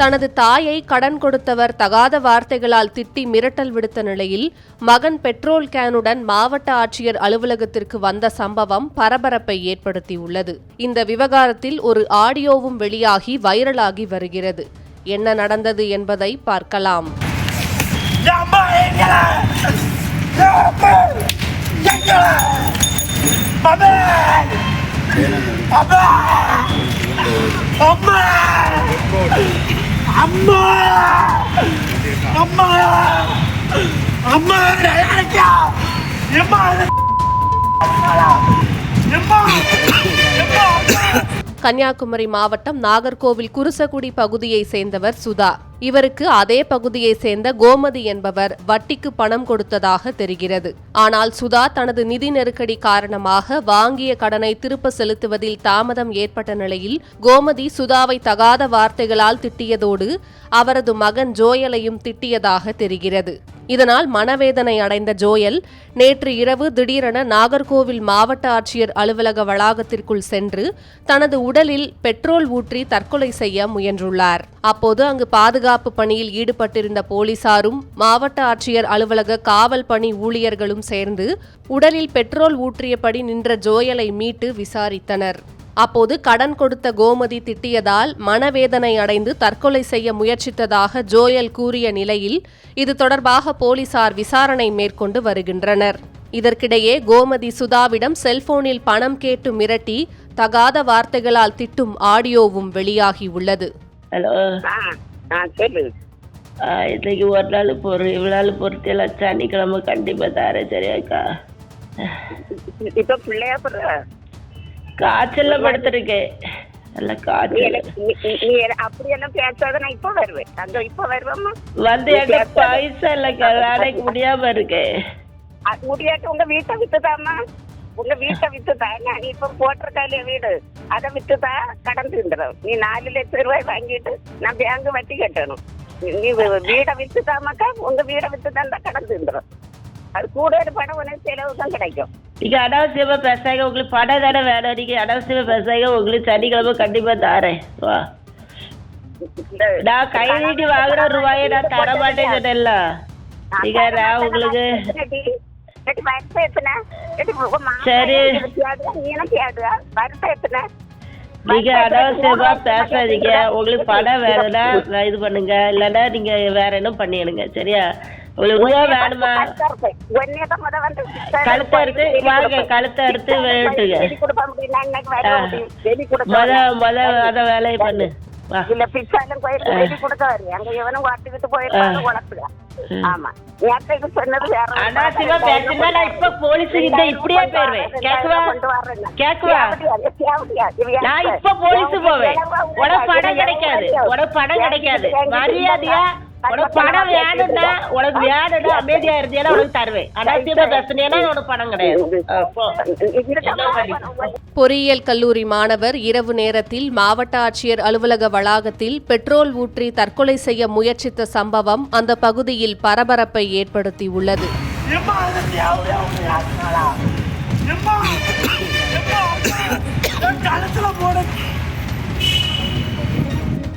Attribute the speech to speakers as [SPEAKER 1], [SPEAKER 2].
[SPEAKER 1] தனது தாயை கடன் கொடுத்தவர் தகாத வார்த்தைகளால் திட்டி மிரட்டல் விடுத்த நிலையில் மகன் பெட்ரோல் கேனுடன் மாவட்ட ஆட்சியர் அலுவலகத்திற்கு வந்த சம்பவம் பரபரப்பை ஏற்படுத்தியுள்ளது. இந்த விவகாரத்தில் ஒரு ஆடியோவும் வெளியாகி வைரலாகி வருகிறது. என்ன நடந்தது என்பதை பார்க்கலாம்.
[SPEAKER 2] அம்மா அம்மா! அம்மா! அம்மா அம்மா எம்மா எம்மா
[SPEAKER 1] கன்னியாகுமரி மாவட்டம் நாகர்கோவில் குருசகுடி பகுதியை சேர்ந்தவர் சுதா. இவருக்கு அதே பகுதியை சேர்ந்த கோமதி என்பவர் வட்டிக்கு பணம் கொடுத்ததாக தெரிகிறது. ஆனால் சுதா தனது நிதி நெருக்கடி காரணமாக வாங்கிய கடனை திருப்ப செலுத்துவதில் தாமதம் ஏற்பட்ட நிலையில் கோமதி சுதாவை தகாத வார்த்தைகளால் திட்டியதோடு அவரது மகன் ஜோயலையும் திட்டியதாக தெரிகிறது. இதனால் மனவேதனை அடைந்த ஜோயல் நேற்று இரவு திடீரென நாகர்கோவில் மாவட்ட ஆட்சியர் அலுவலக வளாகத்திற்குள் சென்று தனது உடலில் பெட்ரோல் ஊற்றி தற்கொலை செய்ய முயன்றுள்ளார். அப்போது அங்கு பாதுகாப்பு பணியில் ஈடுபட்டிருந்த போலீசாரும் மாவட்ட ஆட்சியர் அலுவலக காவல் பணி ஊழியர்களும் சேர்ந்து உடலில் பெட்ரோல் ஊற்றியபடி நின்ற ஜோயலை மீட்டு விசாரித்தனர். அப்போது கடன் கொடுத்த கோமதி திட்டியதால் மனவேதனை அடைந்து தற்கொலை செய்ய முயற்சித்ததாக ஜோயல் கூறிய நிலையில் இது தொடர்பாக போலீசார் விசாரணை மேற்கொண்டு வருகின்றனர். இதற்கிடையே கோமதி சுதாவிடம் செல்போனில் பணம் கேட்டு மிரட்டி தகாத வார்த்தைகளால் திட்டும் ஆடியோவும் வெளியாகியுள்ளது.
[SPEAKER 3] ஹலோ.
[SPEAKER 4] ஆ
[SPEAKER 3] இன்னைக்கு ஒரு நாள் பொறு இவ்வளோ நாள் பொறுத்தெல்லாம் சனிக்கிழமை கண்டிப்பாக தரேன் சரியாக்கா?
[SPEAKER 4] இப்ப பிள்ளையா போடுற
[SPEAKER 3] காய்ச்சல்ல படுத்திருக்கேன். நல்ல காய்ச்சல்.
[SPEAKER 4] நீ- அப்படியெல்லாம் பேசாத நான் இப்ப வருவேன். அங்க இப்ப வருவேம்மா
[SPEAKER 3] வந்து என்கிட்ட பைசா இல்லைக்கா வேலைக்கு முடியாம இருக்கேன்.
[SPEAKER 4] முடியாட்டு உங்க வீட்டை வித்துதாம்மா உங்க வீட்டை வித்துதா? நான் இப்ப போட்டிருக்காலே வீடு. அதை வித்துதா? கடன் தீந்துடும் நீ நாலு லட்சம் ரூபாய் வாங்கிட்டு நான் பேங்க் வட்டி கட்டணும். நீ வீடை வித்துதாமாக்கா உங்க வீடை வித்துதான் கடன் தீந்துடும் அது கூட ஒரு பணம் உனக்கு செலவு தான் கிடைக்கும்.
[SPEAKER 3] நீங்க அனாவசியமா பேசாங்க உங்களுக்கு பணம் தானே வேணும். நீங்க அனாவசியமா பேசாங்க உங்களுக்கு சனிக்கிழமை கண்டிப்பா தரேன். வா. நான் கை நீட்டி வாங்குற ரூபாயை நான் தர மாட்டேன்னு சொன்னேன்ல நீங்க நான் உங்களுக்கு சரி. நீங்க அனாவசியமா பேசாதீங்க உங்களுக்கு பணம் வேணும்னா நான் இது பண்ணுங்க இல்லைன்னா நீங்க வேற என்ன பண்ணிடுங்க சரியா உங்களுக்கு வேணுமா கழுத்தை அறுத்து வாங்க கழுத்தை அறுத்து வேட்டுங்க மொத மொத அத வேலையை பண்ணு
[SPEAKER 4] இல்ல பிச்சாலும் கோயிலுக்கு வெளி கொடுக்க வரும் அங்க எவனும் வாட்டி விட்டு போயிருப்பாங்க உழப்புல ஆமா நேரத்துக்கு சொன்னது வேற
[SPEAKER 3] நான் இப்ப போலீஸ் கிட்ட இப்படியே போயிருவேன் கேக்குவா
[SPEAKER 4] கொண்டு வர்றேன்
[SPEAKER 3] கேக்குவா நான் இப்ப போலீஸ் போவேன் உனக்கு பணம் கிடைக்காது உனக்கு பணம் கிடைக்காது மரியாதையா உனக்கு பணம் வேணும்னா உனக்கு வேணும்னா அமைதியா இருந்தீங்கன்னா உனக்கு தருவேன் அனாவசியமா பேசுனீங்கன்னா உனக்கு பணம் கிடையாது ஆ, போ.
[SPEAKER 1] பொறியியல் கல்லூரி மாணவர் இரவு நேரத்தில் மாவட்ட ஆட்சியர் அலுவலக வளாகத்தில் பெட்ரோல் ஊற்றி தற்கொலை செய்ய முயற்சித்த சம்பவம் அந்த பகுதியில் பரபரப்பை ஏற்படுத்தியுள்ளது